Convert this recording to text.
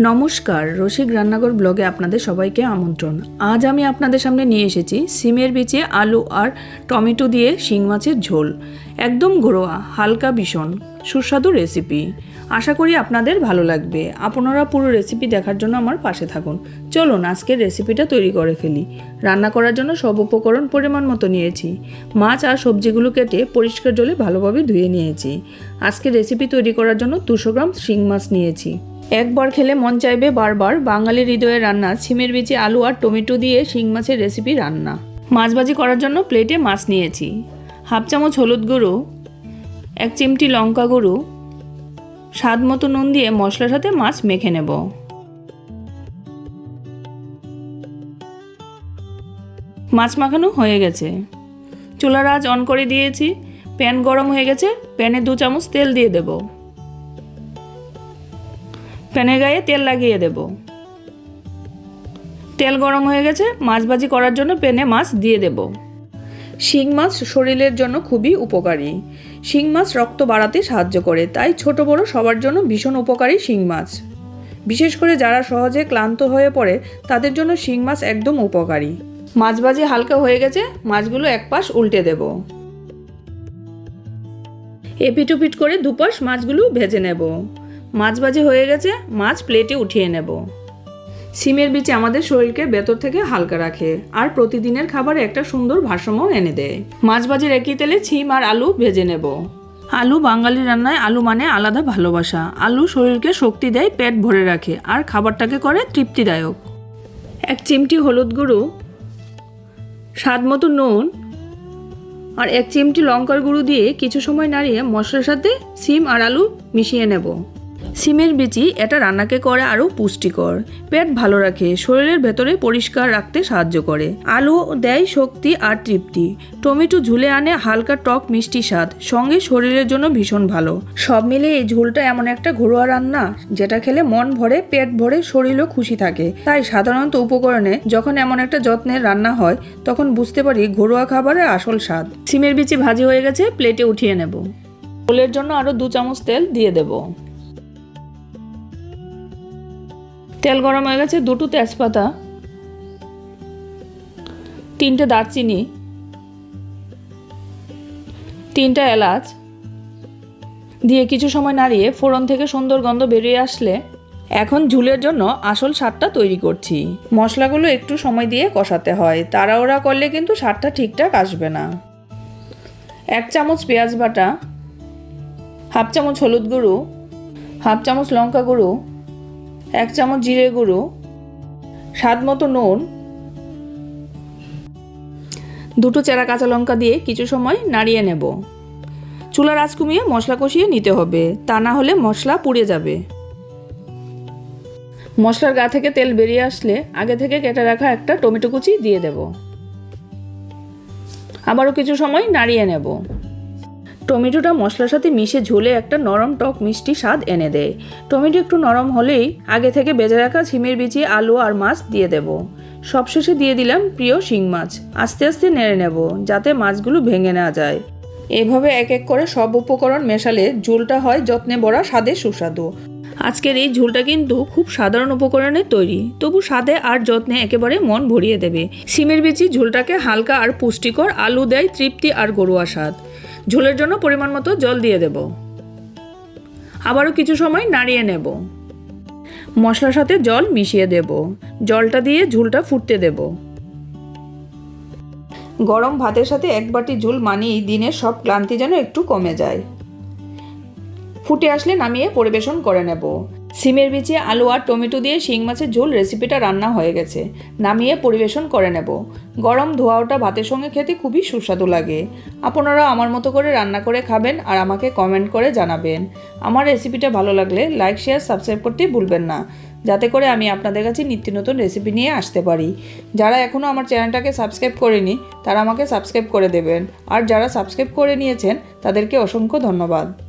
নমস্কার, রসিক রান্নাঘর ব্লগে আপনাদের সবাইকে আমন্ত্রণ। আজ আমি আপনাদের সামনে নিয়ে এসেছি সিমের বিচে আলু আর টমেটো দিয়ে শিং মাছের ঝোল। একদম ঘরোয়া, হালকা ভীষণ, সুস্বাদু রেসিপি। আশা করি আপনাদের ভালো লাগবে। আপনারা পুরো রেসিপি দেখার জন্য আমার পাশে থাকুন। চলুন, আজকের রেসিপিটা তৈরি করে ফেলি। রান্না করার জন্য সব উপকরণ পরিমাণ মতো নিয়েছি। মাছ আর সবজিগুলো কেটে পরিষ্কার জলে ভালোভাবে ধুয়ে নিয়েছি। আজকে রেসিপি তৈরি করার জন্য দুশো গ্রাম শিং মাছ নিয়েছি। একবার খেলে মন চাইবে বারবার। বাঙালি হৃদয়ের রান্না সিমের বিচি, আলু আর টমেটো দিয়ে শিং মাছের রেসিপি রান্না। মাছ ভাজি করার জন্য প্লেটে মাছ নিয়েছি। হাফ চামচ হলুদ গুঁড়ো, এক চিমটি লঙ্কা গুঁড়ো, স্বাদ মতো নুন দিয়ে মশলার সাথে মাছ মেখে নেব। মাছ মাখানো হয়ে গেছে। চুলার আজ অন করে দিয়েছি। প্যান গরম হয়ে গেছে। প্যানে দু চামচ তেল দিয়ে দেবো। প্যানের গায়ে তেল লাগিয়ে দেব। তেল গরম হয়ে গেছে মাছ ভাজি করার জন্য প্যানে মাছ দিয়ে দেব। শিং মাছ শরীরের জন্য খুবই উপকারী। শিং মাছ রক্ত বাড়াতে সাহায্য করে, তাই ছোট বড় সবার জন্য ভীষণ উপকারী শিং মাছ। বিশেষ করে যারা সহজে ক্লান্ত হয়ে পড়ে, তাদের জন্য শিং মাছ একদম উপকারী। মাছ ভাজি হালকা হয়ে গেছে, মাছগুলো এক পাশ উল্টে দেব। এপিটুপিট করে দুপাশ মাছগুলো ভেজে নেব। মাছ ভাজি হয়ে গেছে, মাছ প্লেটে উঠিয়ে নেব। সিমের বীজ আমাদের শরীরকে ভেতর থেকে হালকা রাখে, আর প্রতিদিনের খাবারে একটা সুন্দর ভারসাম্য এনে দেয়। মাছ ভাজির একই তেলে ছিম আর আলু ভেজে নেব। আলু বাঙালি রান্নায় আলু মানে আলাদা ভালোবাসা। আলু শরীরকে শক্তি দেয়, পেট ভরে রাখে, আর খাবারটাকে করে তৃপ্তিদায়ক। এক চিমটি হলুদ গুঁড়ো, স্বাদ মতো নুন, আর এক চিমটি লঙ্কার গুঁড়ো দিয়ে কিছু সময় নাড়িয়ে মশলার সাথে সিম আর আলু মিশিয়ে নেব। সিমের বিচি এটা রান্নাকে করে আরও পুষ্টিকর। পেট ভালো রাখে, শরীরের ভেতরে পরিষ্কার রাখতে সাহায্য করে। আলু দেয় শক্তি আর তৃপ্তি। টমেটো ঝুলে আনে হালকা টক মিষ্টি স্বাদ, সঙ্গে শরীরের জন্য ভীষণ ভালো। সব মিলে এই ঝোলটা এমন একটা ঘরোয়া রান্না, যেটা খেলে মন ভরে, পেট ভরে, শরীরও খুশি থাকে। তাই সাধারণত উপকরণে যখন এমন একটা যত্নের রান্না হয়, তখন বুঝতে পারি ঘরোয়া খাবারের আসল স্বাদ। সিমের বিচি ভাজি হয়ে গেছে, প্লেটে উঠিয়ে নেব। ঝোলের জন্য আরও দু চামচ তেল দিয়ে দেবো। তেল গরম হয়ে গেছে, দুটো তেজপাতা, তিনটে দারচিনি, তিনটা এলাচ, দিয়ে কিছু সময় নাড়িয়ে ফোড়ন থেকে সুন্দর গন্ধ বেরিয়ে আসলে এখন ঝুলের জন্য আসল স্বাদটা তৈরি করছি। মশলাগুলো একটু সময় দিয়ে কষাতে হয় তারা তাড়াহুড়া করলে কিন্তু স্বাদটা ঠিকঠাক আসবে না। এক চামচ পেঁয়াজ বাটা, হাফ চামচ হলুদ গুঁড়ো, হাফ চামচ লঙ্কা গুঁড়ো এক চামচ জিরে গুঁড়ো, স্বাদ মতো নুন, দুটো চেরা কাঁচা লঙ্কা দিয়ে কিছু সময় নাড়িয়ে নেব। চুলার আঁচ কমিয়ে মশলা কষিয়ে নিতে হবে, তা না হলে মশলা পুড়ে যাবে। মশলার গা থেকে তেল বেরিয়ে আসলে আগে থেকে কেটে রাখা একটা টমেটো কুচি দিয়ে দেব। আবারও কিছু সময় নাড়িয়ে নেব। টমেটোটা মশলার সাথে মিশে ঝোলে একটা নরম টক মিষ্টি স্বাদ এনে দেয়। টমেটো একটু নরম হলেই আগে থেকে বেজে রাখা ছিমের বিচি, আলু আর মাছ দিয়ে দেব। সবশেষে দিয়ে দিলাম প্রিয় শিং মাছ। আস্তে আস্তে নেড়ে নেব যাতে মাছগুলো ভেঙে না যায়। এভাবে এক এক করে সব উপকরণ মেশালে ঝোলটা হয় যত্নে বড়া, স্বাদে সুস্বাদু। আজকের এই ঝোলটা কিন্তু খুব সাধারণ উপকরণে তৈরি। তবু স্বাদে আর যত্নে একেবারে মন ভরিয়ে দেবে। সিমের বিচি ঝোলটাকে হালকা আর পুষ্টিকর আলু দেয়, তৃপ্তি আর গরুয়া স্বাদ। ঝোলের জন্য পরিমাণ মতো জল দিয়ে দেব। আবারও কিছু সময় নাড়িয়ে নেব। মশলার সাথে জল মিশিয়ে দেব। জলটা দিয়ে ঝুলটা ফুটতে দেব। গরম ভাতের সাথে এক বাটি ঝুল মানিয়েই দিনের সব ক্লান্তি যেন একটু কমে যায়। ফুটে আসলে নামিয়ে পরিবেশন করে নেব। সিমের বিচে, আলু আর টমেটো দিয়ে শিং মাছের ঝোল রেসিপিটা রান্না হয়ে গেছে। নামিয়ে পরিবেশন করে নেব। গরম ধোয়া ওটা ভাতের সঙ্গে খেতে খুবই সুস্বাদু লাগে। আপনারা আমার মতো করে রান্না করে খাবেন আর আমাকে কমেন্ট করে জানাবেন। আমার রেসিপিটা ভালো লাগলে লাইক শেয়ার সাবস্ক্রাইব করতে ভুলবেন না। যাতে করে আমি আপনাদের কাছে নিত্য নতুন রেসিপি নিয়ে আসতে পারি। যারা এখনও আমার চ্যানেলটাকে সাবস্ক্রাইব করেনি, তারা আমাকে সাবস্ক্রাইব করে দেবেন। আর যারা সাবস্ক্রাইব করে নিয়েছেন, তাদেরকে অসংখ্য ধন্যবাদ।